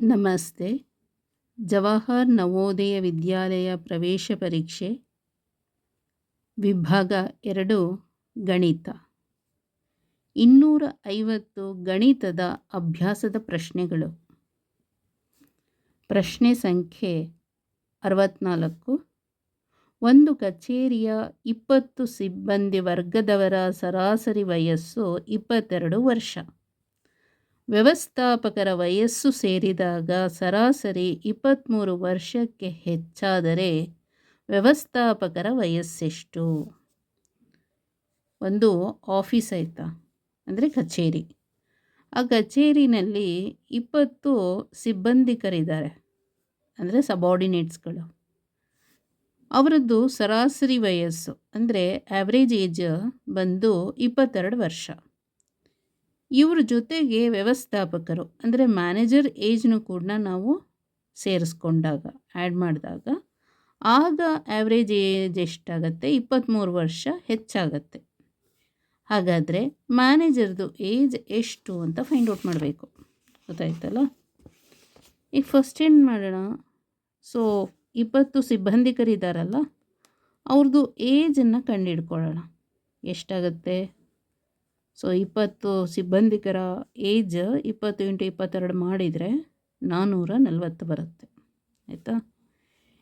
ನಮಸ್ತೆ. ಜವಾಹರ್ ನವೋದಯ ವಿದ್ಯಾಲಯ ಪ್ರವೇಶ ಪರೀಕ್ಷೆ, ವಿಭಾಗ ಎರಡು, ಗಣಿತ. ಇನ್ನೂರ ಐವತ್ತು ಗಣಿತದ ಅಭ್ಯಾಸದ ಪ್ರಶ್ನೆಗಳು. ಪ್ರಶ್ನೆ ಸಂಖ್ಯೆ ಅರವತ್ನಾಲ್ಕು. ಒಂದು ಕಚೇರಿಯ ಇಪ್ಪತ್ತು ಸಿಬ್ಬಂದಿ ವರ್ಗದವರ ಸರಾಸರಿ ವಯಸ್ಸು ಇಪ್ಪತ್ತೆರಡು ವರ್ಷ. ವ್ಯವಸ್ಥಾಪಕರ ವಯಸ್ಸು ಸೇರಿದಾಗ ಸರಾಸರಿ ಇಪ್ಪತ್ತ್ಮೂರು ವರ್ಷಕ್ಕೆ ಹೆಚ್ಚಾದರೆ ವ್ಯವಸ್ಥಾಪಕರ ವಯಸ್ಸೆಷ್ಟು? ಒಂದು ಆಫೀಸ್ ಆಯಿತಾ? ಅಂದರೆ ಕಚೇರಿ. ಆ ಕಚೇರಿನಲ್ಲಿ ಇಪ್ಪತ್ತು ಸಿಬ್ಬಂದಿಕರಿದ್ದಾರೆ. ಅಂದರೆ ಸಬಾರ್ಡಿನೇಟ್ಸ್ಗಳು. ಅವರದ್ದು ಸರಾಸರಿ ವಯಸ್ಸು, ಅಂದರೆ ಆ್ಯಾವ್ರೇಜ್ ಏಜ್ ಬಂದು ಇಪ್ಪತ್ತೆರಡು ವರ್ಷ. ಇವ್ರ ಜೊತೆಗೆ ವ್ಯವಸ್ಥಾಪಕರು, ಅಂದರೆ ಮ್ಯಾನೇಜರ್ ಏಜ್ನು ಕೂಡ ನಾವು ಸೇರಿಸ್ಕೊಂಡಾಗ, ಆ್ಯಡ್ ಮಾಡಿದಾಗ, ಆಗ ಆ್ಯಾವ್ರೇಜ್ ಏಜ್ ಎಷ್ಟಾಗತ್ತೆ? ಇಪ್ಪತ್ತ್ಮೂರು ವರ್ಷ ಹೆಚ್ಚಾಗತ್ತೆ. ಹಾಗಾದರೆ ಮ್ಯಾನೇಜರ್ದು ಏಜ್ ಎಷ್ಟು ಅಂತ ಫೈಂಡ್ ಔಟ್ ಮಾಡಬೇಕು. ಗೊತ್ತಾಯ್ತಲ್ಲ? ಈಗ ಫಸ್ಟ್ ಏನು ಮಾಡೋಣ? ಸೊ ಇಪ್ಪತ್ತು ಸಿಬ್ಬಂದಿಕರಿದ್ದಾರಲ್ಲ ಅವ್ರದ್ದು ಏಜನ್ನು ಕಂಡುಹಿಡ್ಕೊಳ್ಳೋಣ. ಎಷ್ಟಾಗತ್ತೆ? ಸೊ ಇಪ್ಪತ್ತು ಸಿಬ್ಬಂದಿಕರ ಏಜ್ ಇಪ್ಪತ್ತು ಇಂಟು ಇಪ್ಪತ್ತೆರಡು ಮಾಡಿದರೆ ನಾನ್ನೂರ ನಲವತ್ತು ಬರುತ್ತೆ. ಆಯಿತಾ?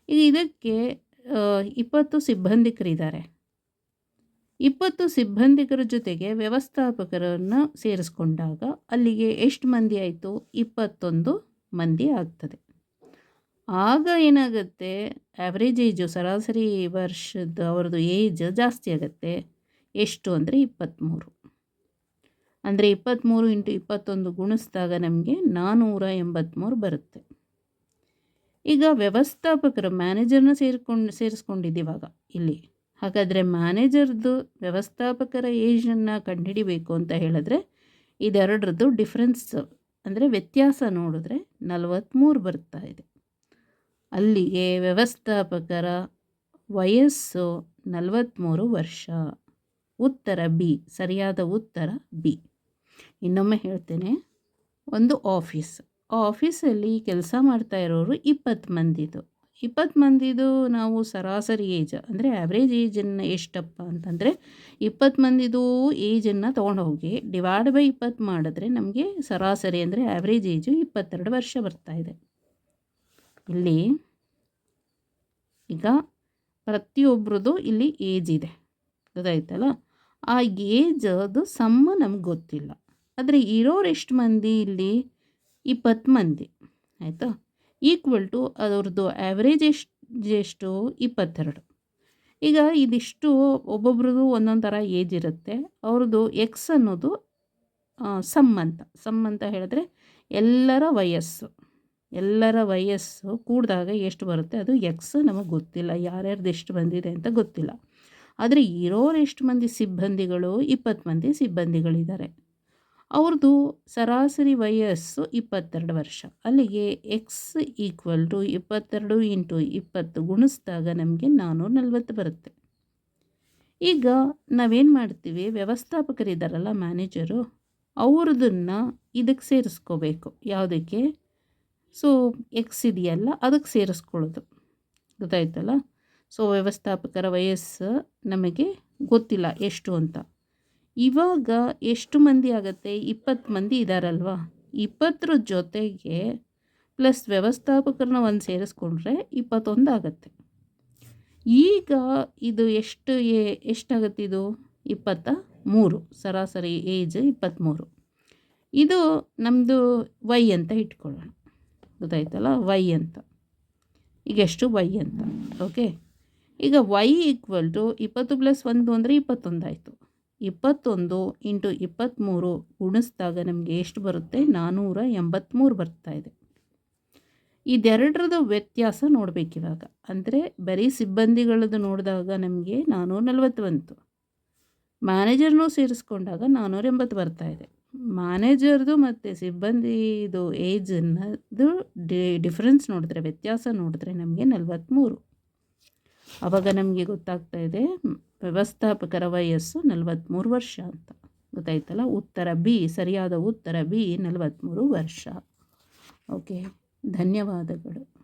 ಈಗ ಇದಕ್ಕೆ ಇಪ್ಪತ್ತು ಸಿಬ್ಬಂದಿಕರಿದ್ದಾರೆ. ಇಪ್ಪತ್ತು ಸಿಬ್ಬಂದಿಕರ ಜೊತೆಗೆ ವ್ಯವಸ್ಥಾಪಕರನ್ನು ಸೇರಿಸ್ಕೊಂಡಾಗ ಅಲ್ಲಿಗೆ ಎಷ್ಟು ಮಂದಿ ಆಯಿತು? ಇಪ್ಪತ್ತೊಂದು ಮಂದಿ ಆಗ್ತದೆ. ಆಗ ಏನಾಗುತ್ತೆ? ಆ್ಯಾವ್ರೇಜ್ ಏಜು ಸರಾಸರಿ ವರ್ಷದ ಅವ್ರದ್ದು ಏಜ್ ಜಾಸ್ತಿ ಆಗುತ್ತೆ. ಎಷ್ಟು ಅಂದರೆ ಇಪ್ಪತ್ತ್ಮೂರು. ಅಂದರೆ ಇಪ್ಪತ್ತ್ಮೂರು ಇಂಟು ಇಪ್ಪತ್ತೊಂದು ಗುಣಿಸಿದಾಗ ನಮಗೆ ನಾನ್ನೂರ ಎಂಬತ್ತ್ಮೂರು ಬರುತ್ತೆ. ಈಗ ವ್ಯವಸ್ಥಾಪಕರು ಮ್ಯಾನೇಜರ್ನ ಸೇರಿಕೊಂಡು, ಸೇರಿಸ್ಕೊಂಡಿದ್ದೀವಾಗ ಇಲ್ಲಿ. ಹಾಗಾದರೆ ಮ್ಯಾನೇಜರ್ದು ವ್ಯವಸ್ಥಾಪಕರ ಏಜನ್ನು ಕಂಡುಹಿಡಿಬೇಕು ಅಂತ ಹೇಳಿದ್ರೆ ಇದೆರಡರದ್ದು ಡಿಫ್ರೆನ್ಸ್ ಅಂದರೆ ವ್ಯತ್ಯಾಸ ನೋಡಿದ್ರೆ ನಲವತ್ತ್ಮೂರು ಬರ್ತಾ ಇದೆ. ಅಲ್ಲಿಗೆ ವ್ಯವಸ್ಥಾಪಕರ ವಯಸ್ಸು ನಲವತ್ತ್ಮೂರು ವರ್ಷ. ಉತ್ತರ ಬಿ, ಸರಿಯಾದ ಉತ್ತರ ಬಿ. ಇನ್ನೊಮ್ಮೆ ಹೇಳ್ತೇನೆ. ಒಂದು ಆಫೀಸ್ ಆಫೀಸಲ್ಲಿ ಕೆಲಸ ಮಾಡ್ತಾ ಇರೋರು ಇಪ್ಪತ್ತು ಮಂದಿದು. ಇಪ್ಪತ್ತು ಮಂದಿದು ನಾವು ಸರಾಸರಿ ಏಜ್ ಅಂದರೆ ಆ್ಯಾವ್ರೇಜ್ ಏಜನ್ನು ಎಷ್ಟಪ್ಪ ಅಂತಂದರೆ ಇಪ್ಪತ್ತು ಮಂದಿದು ಏಜನ್ನು ತೊಗೊಂಡು ಹೋಗಿ ಡಿವೈಡ್ ಬೈ ಇಪ್ಪತ್ತು ಮಾಡಿದ್ರೆ ನಮಗೆ ಸರಾಸರಿ ಅಂದರೆ ಆ್ಯಾವ್ರೇಜ್ ಏಜು ಇಪ್ಪತ್ತೆರಡು ವರ್ಷ ಬರ್ತಾ ಇದೆ. ಇಲ್ಲಿ ಈಗ ಪ್ರತಿಯೊಬ್ಬರದು ಇಲ್ಲಿ ಏಜ್ ಇದೆ. ಗೊತ್ತಾಯ್ತಲ್ಲ? ಆ ಏಜ್ ಅದು ಸಮ್ಮ ನಮ್ಗೆ ಗೊತ್ತಿಲ್ಲ. ಆದರೆ ಇರೋರು ಎಷ್ಟು ಮಂದಿ ಇಲ್ಲಿ? ಇಪ್ಪತ್ತು ಮಂದಿ. ಆಯಿತಾ? ಈಕ್ವಲ್ ಟು ಅವ್ರದ್ದು ಆ್ಯಾವ್ರೇಜ್ ಎಷ್ಟು ಎಷ್ಟು ಇಪ್ಪತ್ತೆರಡು. ಈಗ ಇದಿಷ್ಟು ಒಬ್ಬೊಬ್ರದ್ದು ಒಂದೊಂದು ಥರ ಏಜ್ ಇರುತ್ತೆ. ಅವ್ರದ್ದು ಎಕ್ಸ್ ಅನ್ನೋದು ಸಮ್ ಅಂತ. ಅಂತ ಹೇಳಿದ್ರೆ ಎಲ್ಲರ ವಯಸ್ಸು. ಎಲ್ಲರ ವಯಸ್ಸು ಕೂಡಿದಾಗ ಎಷ್ಟು ಬರುತ್ತೆ? ಅದು ಎಕ್ಸ್ ನಮಗೆ ಗೊತ್ತಿಲ್ಲ. ಯಾರ್ಯಾರ್ದು ಎಷ್ಟು ಬಂದಿದೆ ಅಂತ ಗೊತ್ತಿಲ್ಲ. ಆದರೆ ಇರೋರು ಎಷ್ಟು ಮಂದಿ ಸಿಬ್ಬಂದಿಗಳು, ಇಪ್ಪತ್ತು ಮಂದಿ ಸಿಬ್ಬಂದಿಗಳಿದ್ದಾರೆ ಅವ್ರದ್ದು ಸರಾಸರಿ ವಯಸ್ಸು ಇಪ್ಪತ್ತೆರಡು ವರ್ಷ. ಅಲ್ಲಿಗೆ ಎಕ್ಸ್ ಈಕ್ವಲ್ ಟು ಇಪ್ಪತ್ತೆರಡು ಇಂಟು ಇಪ್ಪತ್ತು ಗುಣಿಸಿದಾಗ ನಮಗೆ ನಾನ್ನೂರ ನಲ್ವತ್ತು ಬರುತ್ತೆ. ಈಗ ನಾವೇನು ಮಾಡ್ತೀವಿ? ವ್ಯವಸ್ಥಾಪಕರಿದ್ದಾರಲ್ಲ ಮ್ಯಾನೇಜರು ಅವ್ರದನ್ನು ಇದಕ್ಕೆ ಸೇರಿಸ್ಕೋಬೇಕು. ಯಾವುದಕ್ಕೆ? ಸೊ ಎಕ್ಸ್ ಇದೆಯಲ್ಲ ಅದಕ್ಕೆ ಸೇರಿಸ್ಕೊಳ್ಳೋದು. ಗೊತ್ತಾಯ್ತಲ್ಲ? ಸೊ, ವ್ಯವಸ್ಥಾಪಕರ ವಯಸ್ಸು ನಮಗೆ ಗೊತ್ತಿಲ್ಲ ಎಷ್ಟು ಅಂತ. ಇವಾಗ ಎಷ್ಟು ಮಂದಿ ಆಗುತ್ತೆ? ಇಪ್ಪತ್ತು ಮಂದಿ ಇದ್ದಾರಲ್ವ ಇಪ್ಪತ್ತರ ಜೊತೆಗೆ ಪ್ಲಸ್ ವ್ಯವಸ್ಥಾಪಕರನ್ನ ಒಂದು ಸೇರಿಸ್ಕೊಂಡ್ರೆ ಇಪ್ಪತ್ತೊಂದು ಆಗುತ್ತೆ. ಈಗ ಇದು ಎಷ್ಟು ಎಷ್ಟಾಗುತ್ತೆ ಇದು? ಇಪ್ಪತ್ತ ಮೂರು, ಸರಾಸರಿ ಏಜ್ ಇಪ್ಪತ್ತ್ಮೂರು ಇದು ನಮ್ಮದು ವೈ ಅಂತ ಇಟ್ಕೊಳ್ಳೋಣ. ಗೊತ್ತಾಯ್ತಲ್ಲ? ವೈ ಅಂತ. ಈಗ ಎಷ್ಟು ವೈ ಅಂತ? ಓಕೆ? ಈಗ ವೈ ಈಕ್ವಲ್ ಟು ಇಪ್ಪತ್ತು ಪ್ಲಸ್ ಒಂದು ಅಂದರೆ ಇಪ್ಪತ್ತೊಂದು ಆಯಿತು. ಇಪ್ಪತ್ತೊಂದು ಇಂಟು ಇಪ್ಪತ್ತ್ಮೂರು ಗುಣಿಸಿದಾಗ ನಮಗೆ ಎಷ್ಟು ಬರುತ್ತೆ? ನಾನ್ನೂರ ಎಂಬತ್ತ್ಮೂರು ಬರ್ತಾ ಇದೆ. ಇದೆರಡರದ್ದು ವ್ಯತ್ಯಾಸ ನೋಡಬೇಕಿವಾಗ ಅಂದರೆ ಬರೀ ಸಿಬ್ಬಂದಿಗಳದ್ದು ನೋಡಿದಾಗ ನಮಗೆ ನಾನ್ನೂರ ನಲ್ವತ್ತು ಬಂತು. ಮ್ಯಾನೇಜರ್ನೂ ಸೇರಿಸ್ಕೊಂಡಾಗ ನಾನ್ನೂರ ಎಂಬತ್ತು ಬರ್ತಾ ಇದೆ. ಮ್ಯಾನೇಜರ್ದು ಮತ್ತು ಸಿಬ್ಬಂದಿದು ಏಜನ್ನದು ಡಿಫ್ರೆನ್ಸ್ ನೋಡಿದ್ರೆ, ವ್ಯತ್ಯಾಸ ನೋಡಿದ್ರೆ ನಮಗೆ ನಲ್ವತ್ತ್ಮೂರು ಆವಾಗ ನಮಗೆ ಗೊತ್ತಾಗ್ತಾ ಇದೆ ವ್ಯವಸ್ಥಾಪಕರ ವಯಸ್ಸು ನಲವತ್ತ್ಮೂರು ವರ್ಷ ಅಂತ. ಗೊತ್ತಾಯ್ತಲ್ಲ? ಉತ್ತರ ಬಿ, ಸರಿಯಾದ ಉತ್ತರ ಬಿ ನಲವತ್ತ್ಮೂರು ವರ್ಷ. ಓಕೆ ಧನ್ಯವಾದಗಳು.